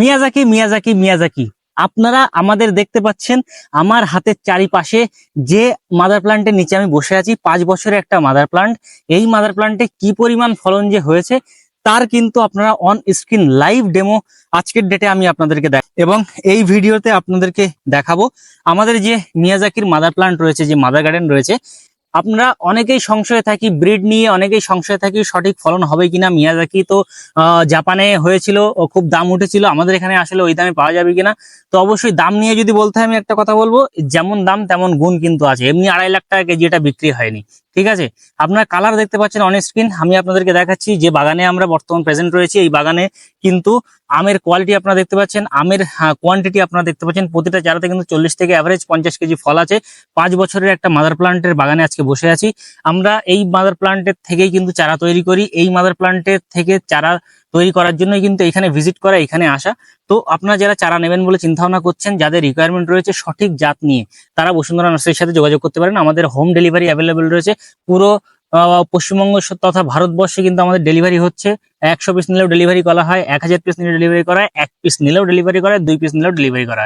Miyazaki Miyazaki Miyazaki. আপনারা আমাদের দেখতে পাচ্ছেন আমার হাতের চারিপাশে যে মাদার প্লান্টের নিচে আমি বসে আছি, পাঁচ বছরের একটা মাদার প্লান্ট এই মাদার প্লান্টে কি পরিমাণ ফলন যে হয়েছে, তার কিন্তু আপনারা অন স্ক্রিন লাইভ ডেমো আজকের ডেটে আমি আপনাদেরকে দেখ এবং এই ভিডিওতে আপনাদেরকে দেখাবো। আমাদের যে মিয়াজাকির মাদার প্লান্ট রয়েছে, যে মাদার গার্ডেন রয়েছে আপনারা অনেকেই সংশয়ে থাকি ব্রিড নিয়ে অনেকেই সংশয়ে থাকি সঠিক ফলন হবে কিনা, মিয়াজাকি তো জাপানে হয়েছিল, ও খুব দাম উঠেছিল, আমাদের এখানে আসলে ওই দামে পাওয়া যাবে কিনা। তো অবশ্যই দাম নিয়ে যদি বলতে হয়, আমি একটা কথা বলব, যেমন দাম তেমন গুণ কিন্তু আছে, এমনি আড়াই লাখ টাকা কেজি এটা বিক্রি হয়নি। ঠিক আছে? আপনার কালার দেখতে পাচ্ছেন অন স্ক্রিন আমি আপনাদেরকে দেখাচ্ছি যে বাগানে আমরা বর্তমান প্রেজেন্ট রয়েছি। এই বাগানে কিন্তু আমের কোয়ালিটি আপনারা দেখতে পাচ্ছেন। আমের কোয়ান্টিটি আপনারা দেখতে পাচ্ছেন। প্রতিটা চারাতে কিন্তু চল্লিশ থেকে অ্যাভারেজ পঞ্চাশ কেজি ফল আছে। পাঁচ বছরের একটা মাদার প্লান্টের বাগানে আজকে বসে আছি। আমরা এই মাদার প্লান্টের থেকেই কিন্তু চারা তৈরি করি। এই মাদার প্লান্টের থেকে চারা তৈরি করার জন্যই কিন্তু এখানে ভিজিট করা, এখানে আসা। তো আপনারা যারা চারা নেবেন বলে চিন্তা ভাবনা করছেন, যাদের রিকোয়ারমেন্ট রয়েছে সঠিক জাত নিয়ে, তারা বসুন্ধরা নার্সারির সাথে যোগাযোগ করতে পারেন। আমাদের হোম ডেলিভারি অ্যাভেলেবেল রয়েছে। পুরো পশ্চিমবঙ্গ তথা ভারতবর্ষে কিন্তু আমাদের ডেলিভারি হচ্ছে। একশো পিস নিলেও ডেলিভারি করা হয়, এক হাজার পিস নিলে ডেলিভারি করা এক পিস নিলেও ডেলিভারি করা দুই পিস নিলেও ডেলিভারি করা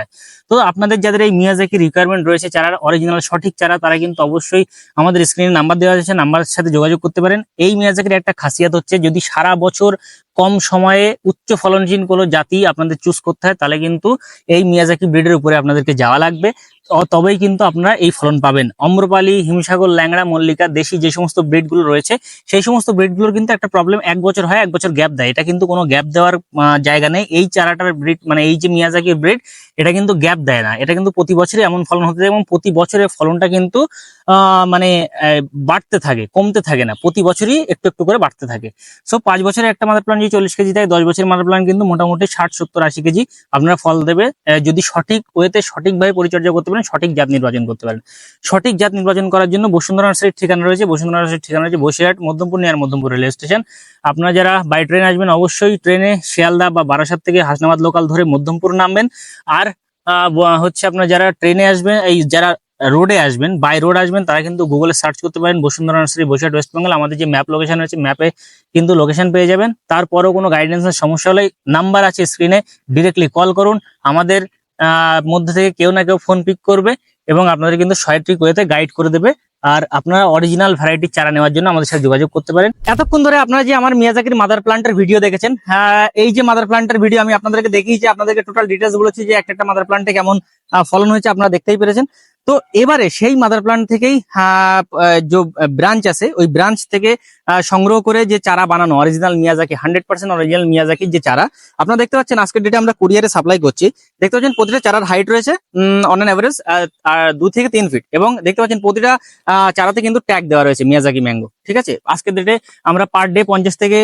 তো আপনাদের যাদের এই মিয়াজাকি রিকোয়ারমেন্ট রয়েছে চারার অরিজিনাল সঠিক চারা তারা কিন্তু অবশ্যই আমাদের স্ক্রিনে নাম্বার দেওয়া আছে নাম্বারের সাথে যোগাযোগ করতে পারেন। এই মিয়াজাকির একটা খাসিয়াত হচ্ছে, যদি সারা বছর কম সময়ে উচ্চ ফলনশীল কোনো জাতি আপনাদের চুজ করতে হয়, তাহলে কিন্তু এই মিয়াজাকি ব্রিডের উপরে আপনাদেরকে যাওয়া লাগবে। তবেই কিন্তু আপনারা এই ফলন পাবেন। অম্রপালি, হিমসাগর, ল্যাংড়া, মল্লিকা, দেশি যে সমস্ত ব্রিডগুলো রয়েছে, সেই সমস্ত ব্রিডগুলোর কিন্তু একটা প্রবলেম এক বছর হয়, এক গ্যাপ দেয়। এটা কিন্তু কোনো গ্যাপ দেওয়ার জায়গা নেই। এই চারাটার ব্রিড মানে এই যে মিয়াজাকির ব্রিড এটা কিন্তু গ্যাপ দেয় না। এটা কিন্তু প্রতি বছরই এমন ফলন হতে থাকে এবং প্রতি বছরের ফলনটা কিন্তু মানে বাড়তে থাকে, কমতে থাকে না। প্রতি বছরই একটু একটু করে বাড়তে থাকে। সো পাঁচ বছরে একটা মাদার প্লান্ট যদি চল্লিশ কেজি থাকে দশ বছরের মাদার প্লান্ট কিন্তু মোটামুটি ষাট, সত্তর, আশি কেজি আপনারা ফল দেবে। যদি সঠিক ওয়েতে, সঠিকভাবে পরিচর্যা করতে পারেন, সঠিক জাত নির্বাচন করতে পারেন। সঠিক জাত নির্বাচন করার জন্য বসুন্ধরা নার্সারির ঠিকানা রয়েছে। বসুন্ধরা নার্সারির ঠিকানা রয়েছে Basirhat, Madhyampur near Madhyampur railway station আপনারা যারা বাই ট্রেনে আসবেন, অবশ্যই ট্রেনে শিয়ালদা বা বারাসাত থেকে হাসনাবাদ লোকাল ধরে মধ্যমপুর নামবেন। আর হচ্ছে আপনার যারা ট্রেনে আসবেন, এই যারা রোডে আসবেন বাই রোড আসবেন, তারা কিন্তু গুগলে সার্চ করতে পারেন বসুন্ধরা নার্সারি বসিরহাট ওয়েস্ট বেঙ্গল আমাদের যে ম্যাপ লোকেশন আছে ম্যাপে কিন্তু লোকেশন পেয়ে যাবেন। তারপরেও কোনো গাইডেন্সের সমস্যা হলে নাম্বার আছে স্ক্রিনে ডিরেক্টলি কল করুন। আমাদের মধ্যে থেকে কেউ না কেউ ফোন পিক করবে এবং আপনাদের কিন্তু সঠিক ওয়েতে গাইড করে দেবে। আর আপনারা অরিজিনাল ভ্যারাইটির চারা নেওয়ার জন্য আমাদের সাথে যোগাযোগ করতে পারেন। এতক্ষণ ধরে আপনারা যে আমার মিয়াজাকির মাদার প্লান্টের ভিডিও দেখেছেন হ্যাঁ, এই যে মাদার প্লান্টের ভিডিও আমি আপনাদেরকে দেখিয়েছি আপনাদেরকে টোটাল ডিটেলস বলেছি যে একটা একটা মাদার প্লান্টে কেমন ফলন হয়েছে আপনারা দেখতেই পেরেছেন। তো এবারে সেই মাদার প্লান্ট থেকেই যে ব্রাঞ্চ আছে, ওই ব্রাঞ্চ থেকে সংগ্রহ করে যে চারা বানানো original Miyazaki hundred percent original Miyazaki যে চারা, আপনারা দেখতে পাচ্ছেন আজকের ডেটে আমরা কুরিয়ারে সাপ্লাই করছি। দেখতে পাচ্ছেন প্রতিটা চারার হাইট রয়েছে অন অ্যান অ্যাভারেজ দু থেকে তিন ফিট এবং দেখতে পাচ্ছেন প্রতিটা চারাতে কিন্তু ট্যাগ দেওয়া রয়েছে মিয়াজাকি ম্যাঙ্গো ঠিক আছে? আজকের ডেটে আমরা পার ডে পঞ্চাশ থেকে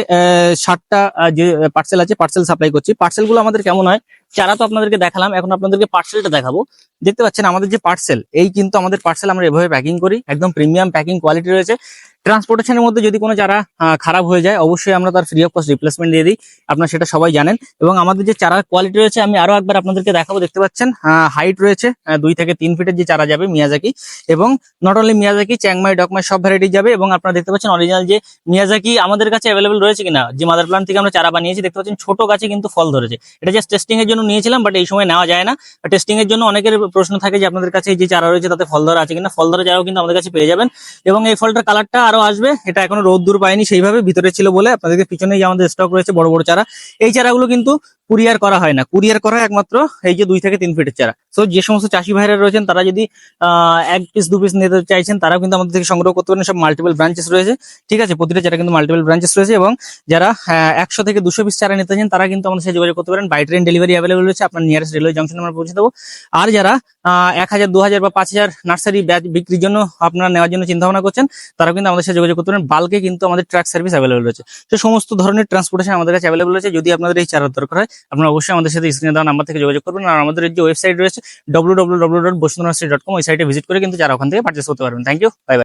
ষাটটা যে পার্সেল আছে পার্সেল সাপ্লাই করছি। পার্সেলগুলো আমাদের কেমন হয়? চারা তো আপনাদেরকে দেখালাম, এখন আপনাদেরকে পার্সেলটা দেখাবো। দেখতে পাচ্ছেন আমাদের যে পার্সেল এই কিন্তু আমাদের পার্সেল আমরা এভাবে প্যাকিং করি। একদম প্রিমিয়াম প্যাকিং কোয়ালিটি রয়েছে। ট্রান্সপোর্টেশনের মধ্যে যদি কোনো চারা খারাপ হয়ে যায়, অবশ্যই আমরা তার ফ্রি অফ কস্ট রিপ্লেসমেন্ট দিয়ে দিই। আপনারা সেটা সবাই জানেন। এবং আমাদের যে চারার কোয়ালিটি রয়েছে, আমি আরও একবার আপনাদেরকে দেখাবো। দেখতে পাচ্ছেন হাইট রয়েছে দুই থেকে তিন ফিটের যে চারা যাবে, মিয়াজাকি। এবং not only Miyazaki, Chiang Mai, Dok Mai সব ভ্যারাইটি যাবে। এবং আপনারা দেখতে পাচ্ছেন অরিজিনাল যে মিয়াজাকি আমাদের কাছে অ্যাভেলেবল রয়েছে কিনা, যে মাদার প্লান্ট থেকে আমরা চারা বানিয়েছি, দেখতে পাচ্ছেন ছোট গাছে কিন্তু ফল ধরেছে। এটা জাস্ট টেস্টিং এর জন্য নিয়েছিলাম বাট এই সময় নেওয়া যায় না। টেস্টিং এর জন্য অনেকের প্রশ্ন থাকে যে আপনাদের কাছে যে চারা রয়েছে, তাতে ফল ধরা আছে কিনা? ফল ধরা চারাও কিন্তু আমাদের কাছে পেয়ে যাবেন। এবং এই ফলটার কালারটা আরও আসবে। এটা এখনও রোদ্দুর পায়নি, সেইভাবে ভিতরে ছিল বলে আপনাদেরকে পিছনে যে আমাদের স্টক রয়েছে, বড় বড় চারা। এই চারাগুলো কিন্তু কুরিয়ার করা হয় না। কুরিয়ার করা একমাত্র এই যে দুই থেকে তিন ফিটের চারা। সো যে সমস্ত চাষি ভাইরা রয়েছেন, তারা যদি এক পিস দু পিস নিতে চাইছেন, তারাও কিন্তু আমাদের থেকে সংগ্রহ করতে পারেন। সব মাল্টিপল ব্রাঞ্চেস রয়েছে। ঠিক আছে? প্রতিটা চারা কিন্তু মাল্টিপল ব্রাঞ্চেস রয়েছে এবং যারা একশো থেকে দুশো পিস চারা নিতে চান, তারা কিন্তু আমাদের সাথে যোগাযোগ করতে পারেন। বাই ট্রেন ডেলিভারি অ্যাভেলেবল রয়েছে। আপনার নিয়ারেস্ট রেলওয়ে জংশন আমরা পৌঁছে দেবো। আর যারা এক হাজার, দু হাজার বা পাঁচ হাজার নার্সারি ব্যাচ বিক্রির জন্য আপনারা নেওয়ার জন্য চিন্তা ভাবনা করছেন তারা কিন্তু আমাদের সাথে যোগাযোগ করতে পারেন। বাল্কে কিন্তু আমাদের ট্রাক সার্ভিস অ্যাভেলেবল রয়েছে। তো, সমস্ত ধরনের ট্রান্সপোর্টেশন আমাদের কাছে অ্যাভেলেবল রয়েছে। যদি আপনাদের এই চারার দরকার হয় আপনারা অবশ্যই আমাদের সাথে স্ক্রিনে দেওয়া নাম্বার থেকে যোগাযোগ করবেন। আর আমাদের যে ওয়েবসাইট রয়েছে W W W dot Basundhara dot com ওই সাইটে ভিজিট করে কিন্তু যারা ওখান থেকে পার্চেস করতে পারবেন। Thank you bye bye